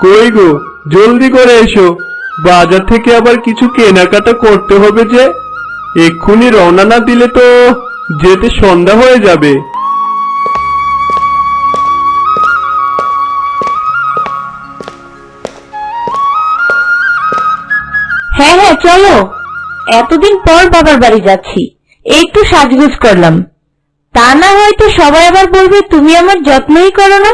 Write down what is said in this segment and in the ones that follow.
কই গো? জলদি করে এসো। বাজার থেকে আবার কিছু কেনাকাটা করতে হবে যে। এক্ষুনি রওনা না দিলে তো যেতে সন্ধ্যা হয়ে যাবে। হ্যাঁ হ্যাঁ চলো। এতদিন পর বাবার বাড়ি যাচ্ছি। একটু সাজগুজ করলাম। তা না হয়তো সবাই আবার বলবে তুমি আমার যত্নই করো না?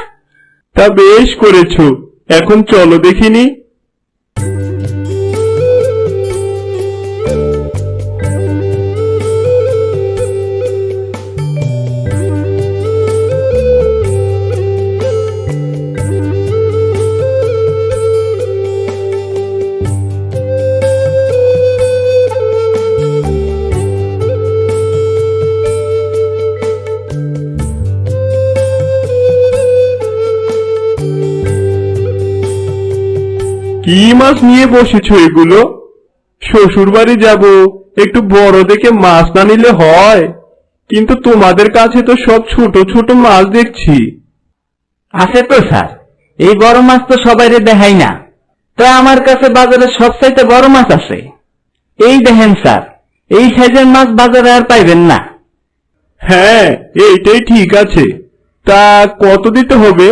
তা বেশ করেছ। এখন চলো দেখিনি। কি মাছ নিয়ে বসেছো এগুলো? শ্বশুর বাড়ি যাব একটু বড় দেখে মাছ না নিলে হয়। কিন্তু তোমাদের কাছে তো সব ছোট ছোট মাছ দেখছি। আছে তো স্যার এই বড় মাছ তো সবাইরে দেখাই না। তা আমার কাছে বাজারে সবচাইতে বড় মাছ আছে। এই দেখেন স্যার এই সাইজের মাছ বাজারে আর পাইবেন না। হ্যাঁ এইটাই ঠিক আছে। তা কত দিতে হবে?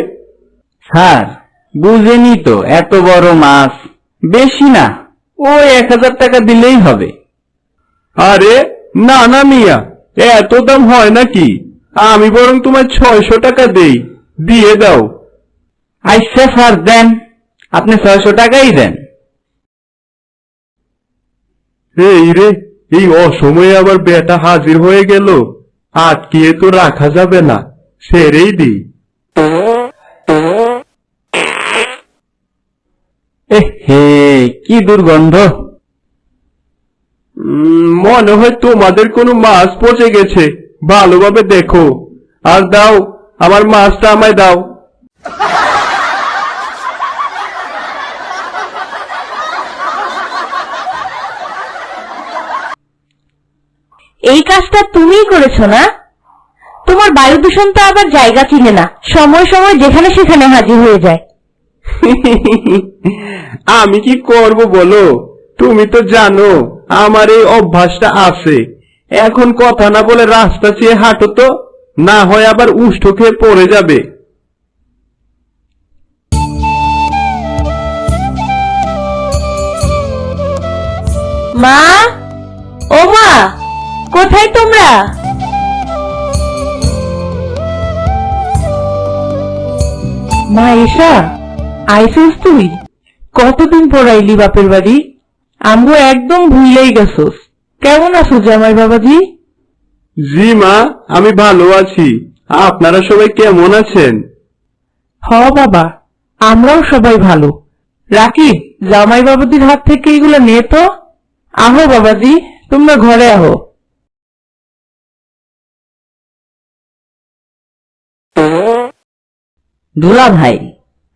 স্যার বুঝেনি তো এত বড় মাছ। বেশি না ওই এক হাজার টাকা দিলেই হবে। আরে না না মিয়া এত দাম হয় নাকি? আমি বরং তোমার ছয়শো টাকা দেই দিয়ে দাও। আচ্ছা স্যার দেন। আপনি ছয়শো টাকাই দেন। এই রে এই অসময়ে আবার বেটা হাজির হয়ে গেল আটকিয়ে তো রাখা যাবে না সেরেই দিই এ হে কি দুর্গন্ধ। মনে হয় তোমাদের কোনো মাছ পচে গেছে। ভালোভাবে দেখো। আর দাও আমার মাছটা আমায় দাও। এই কাজটা তুমিই করেছ না? তোমার বায়ু দূষণ তো আবার জায়গা চিনে না। সময় সময় যেখানে সেখানে হাজির হয়ে যায়। আমি কি করব বলো? তুমি তো জানো আমার এই অভ্যাসটা আছে। এখন কথা না বলে রাস্তা চেয়ে হাঁটো তো না হয় আবার উষ্ঠ খেয়ে পড়ে যাবে। মা? ও মা কোথায় তোমরা? মা এসা। আইসিস তুই? কতদিন পর আইলি বাপের বাড়ি? আমগো একদম ভুলেই গেছোস। কেমন আছো জামাই বাবাজি? জি মা আমি ভালো আছি। আপনারা সবাই কেমন আছেন? হ বাবা আমরাও সবাই ভালো। রাকিব জামাই বাবাজির হাত থেকে এগুলো নে তো। আহো বাবাজি তোমরা ঘরে আহো। দুলা ভাই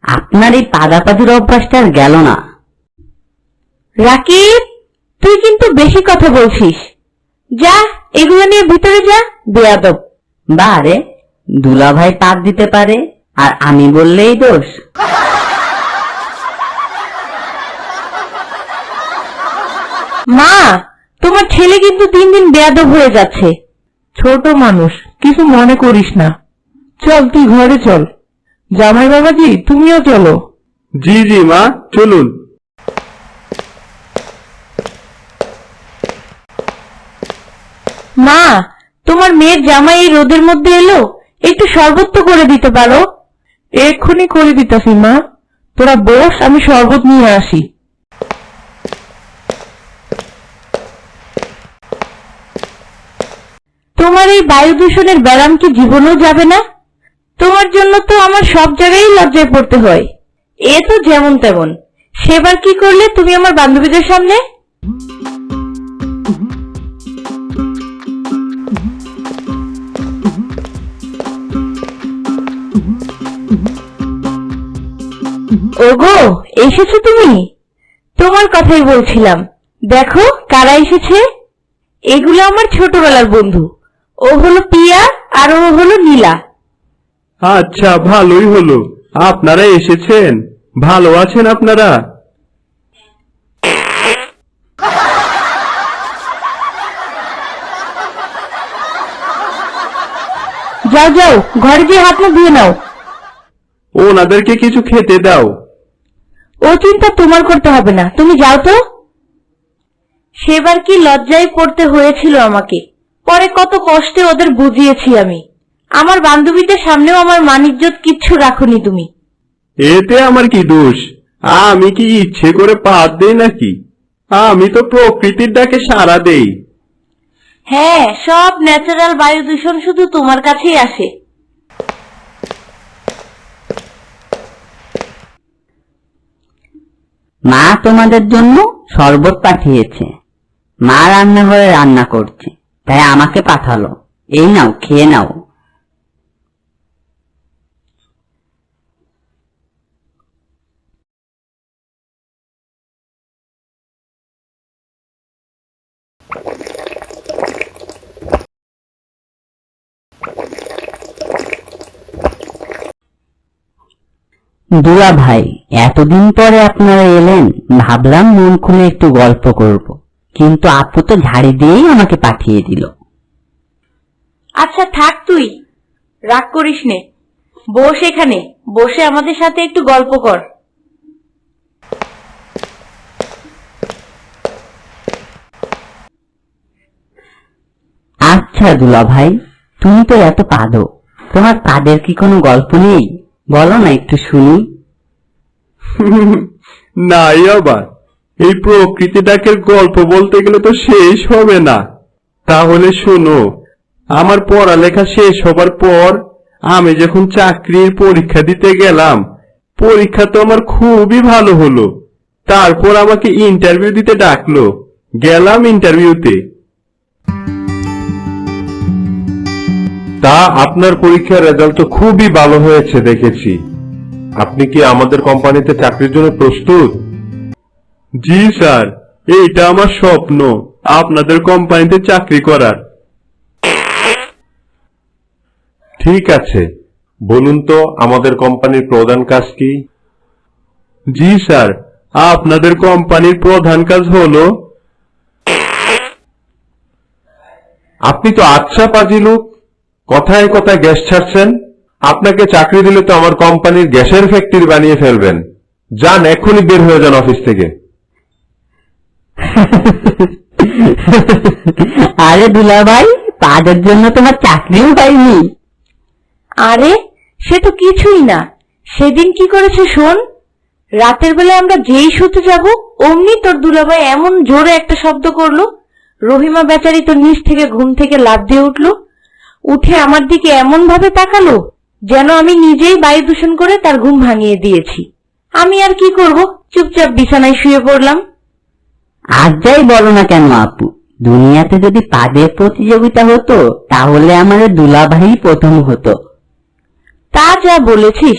আপনার এই পাদাপাদির অভ্যাসটা আর গেল না। রাকিব, তুই কিন্তু বেশি কথা বলছিস। যা, এগুলো নিয়ে ভিতরে যা, বেয়াদব। বারে দুলা ভাই পাত দিতে পারে, আর আমি বললেই দোষ। মা, তোমার ছেলে কিন্তু দিন দিন বেয়াদব হয়ে যাচ্ছে। ছোট মানুষ, কিছু মনে করিস না। চল, তুই ঘরে চল। জামাই বাবাজি তুমিও চলো। জি জি মা চলুন। মা তোমার মেয়ের জামাই এই রোদের মধ্যে এলো? একটু শরবত তো করে দিতে পারো। এক্ষুনি করে দিতেছি মা। তোরা বস আমি শরবত নিয়ে আসি। তোমার এই বায়ু দূষণের ব্যারাম কি জীবনেও যাবে না? তোমার জন্য তো আমার সব জায়গায় লজ্জায় পড়তে হয়। এ তো যেমন তেমন। সেবার কি করলে তুমি আমার বান্ধবীদের সামনে? ওগো, এসেছ তুমি? তোমার কথাই বলছিলাম। দেখো, কারা এসেছে? এগুলো আমার ছোটবেলার বন্ধু। ও হলো পিয়া আর ও হলো নীলা। আচ্ছা ভালোই হলো। আপনারা এসেছেন? ভালো আছেন আপনারা? যাও যাও ঘরে গিয়ে হাত মুখ ধুয়ে নাও। ওনাদেরকে কিছু খেতে দাও। ও চিন্তা তোমার করতে হবে না। তুমি যাও তো। সেবার কি লজ্জায় পড়তে হয়েছিল আমাকে। পরে কত কষ্টে ওদের বুঝিয়েছি আমি। আমার বান্ধবীদের সামনেও আমার মানিজ্যত কিচ্ছু রাখুনি তুমি। এতে আমার কি দোষ? আমি কি ইচ্ছে করে পাত দেই নাকি? আমি তো প্রকৃতির ডাকে সাড়া দেই। হ্যাঁ সব ন্যাচারাল বায়ু দূষণ শুধু তোমার কাছেই আসে। মা তোমাদের জন্য শরবত পাঠিয়েছে। মা রান্নাঘরে রান্না করছে তাই আমাকে পাঠালো। এই নাও খেয়ে নাও। দুলা ভাই এতদিন পরে আপনারা এলেন ভাবলাম মন খুলে একটু গল্প করব। কিন্তু আপু তো ঝাড়ি দিয়েই আমাকে পাঠিয়ে দিল। আচ্ছা থাক তুই। রাগ করিস নে। বস এখানে। বসে আমাদের সাথে একটু গল্প কর। আচ্ছা দুলা ভাই তুমি তো এত কাঁদো তোমার কাদের কি কোনো গল্প নেই? বলো না একটু শুনি। নাই আবার। এই প্রকৃতি ডাকের গল্প বলতে গেলে তো শেষ হবে না। তাহলে শোনো, আমার পড়ালেখা শেষ হবার পর আমি যখন চাকরির পরীক্ষা দিতে গেলাম, পরীক্ষা তো আমার খুবই ভালো হলো। তারপর আমাকে ইন্টারভিউ দিতে ডাকলো। গেলাম ইন্টারভিউতে তা আপনার পরীক্ষার রেজাল্ট তো খুবই ভালো হয়েছে, দেখেছি। আপনি কি আমাদের কোম্পানিতে চাকরির জন্য প্রস্তুত? জি, স্যার। এইটা আমার স্বপ্ন, আপনাদের কোম্পানিতে চাকরি করার। ঠিক আছে। বলুন তো, আমাদের কোম্পানির প্রধান কাজ কি? জি, স্যার। আপনাদের কোম্পানির প্রধান কাজ হলো আপনি তো আচ্ছা পাজি লোক। কথায় কথায় গ্যাস ছাড়ছেন। আপনাকে চাকরি দিলে তো আমার কোম্পানির গ্যাসের ফ্যাক্টরি বানিয়ে ফেলবেন। যান এক্ষুনি বের হয়ে যান অফিস থেকে। আরে দুলা ভাই তাদের জন্য তোমার চাকরিও পাইনি আরে সে তো কিছুই না। সেদিন কি করেছে শোন? রাতের বেলা আমরা যেই শুতে যাব অমনি তোর দুলাভাই এমন জোরে একটা শব্দ করল। রহিমা বেচারি তোর নিচ থেকে ঘুম থেকে লাফ দিয়ে উঠল। উঠে আমার দিকে এমন ভাবে তাকালো যেন আমি নিজেই বায়ু দূষণ করে তার ঘুম ভাঙিয়ে দিয়েছি। আমি আর কি করব? চুপচাপ বিছানায় শুয়ে পড়লাম। আর যাই বলো না কেন আপু দুনিয়াতে যদি পাদের প্রতিযোগিতা হতো তাহলে আমাদের দুলা ভাই প্রথম হতো। তা যা বলেছিস।